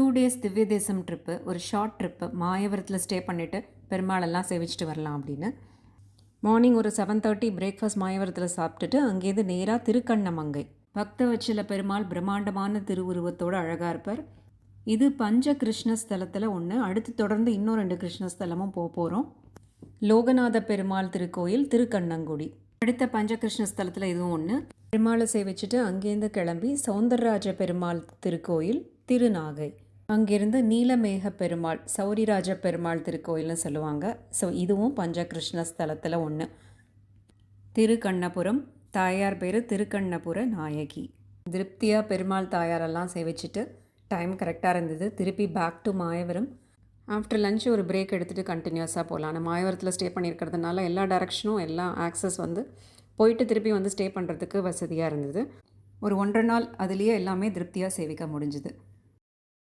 Two days திவ்ய தேசம் trip ஒரு ஷார்ட் ட்ரிப்பு மாயவரத்தில் ஸ்டே பண்ணிவிட்டு பெருமாளெல்லாம் சேவிச்சிட்டு வரலாம் அப்படின்னு. மார்னிங் ஒரு செவன் தேர்ட்டி பிரேக்ஃபாஸ்ட் மாயவரத்தில் சாப்பிட்டுட்டு அங்கேருந்து நேராக திருக்கண்ணமங்கை. பக்தவச்சல பெருமாள் பிரம்மாண்டமான திருவுருவத்தோடு அழகாக இருப்பார். இது பஞ்ச கிருஷ்ணஸ்தலத்தில் ஒன்று அடுத்து தொடர்ந்து இன்னும் ரெண்டு கிருஷ்ணஸ்தலமும் போக போகிறோம் லோகநாத பெருமாள் திருக்கோயில் திருக்கண்ணங்குடி. அடுத்த பஞ்ச கிருஷ்ணஸ்தலத்தில் இதுவும் ஒன்று பெருமாளை சேவிச்சுட்டு அங்கேருந்து கிளம்பி சௌந்தரராஜ பெருமாள் திருக்கோயில் திருநாகை. அங்கிருந்து நீலமேக பெருமாள் சௌரிராஜ பெருமாள் திருக்கோயில்னு சொல்லுவாங்க. ஸோ இதுவும் பஞ்சகிருஷ்ண ஸ்தலத்தில் ஒன்று திருக்கண்ணபுரம் தாயார் பேர் திருக்கண்ணபுர நாயகி. திருப்தியாக பெருமாள் தாயாரெல்லாம் சேவிச்சுட்டு டைம் கரெக்டாக இருந்தது. திருப்பி back to Mayavaram. After lunch ஒரு பிரேக் எடுத்துகிட்டு கண்டினியூஸாக போகலாம் நான் மாயவரத்தில் ஸ்டே பண்ணியிருக்கிறதுனால எல்லா டேரக்ஷனும் எல்லா ஆக்சஸ் வந்து போயிட்டு திருப்பி வந்து ஸ்டே பண்ணுறதுக்கு வசதியாக இருந்தது. ஒரு ஒன்றரை நாள் அதுலேயே எல்லாமே திருப்தியாக சேவிக்க முடிஞ்சுது.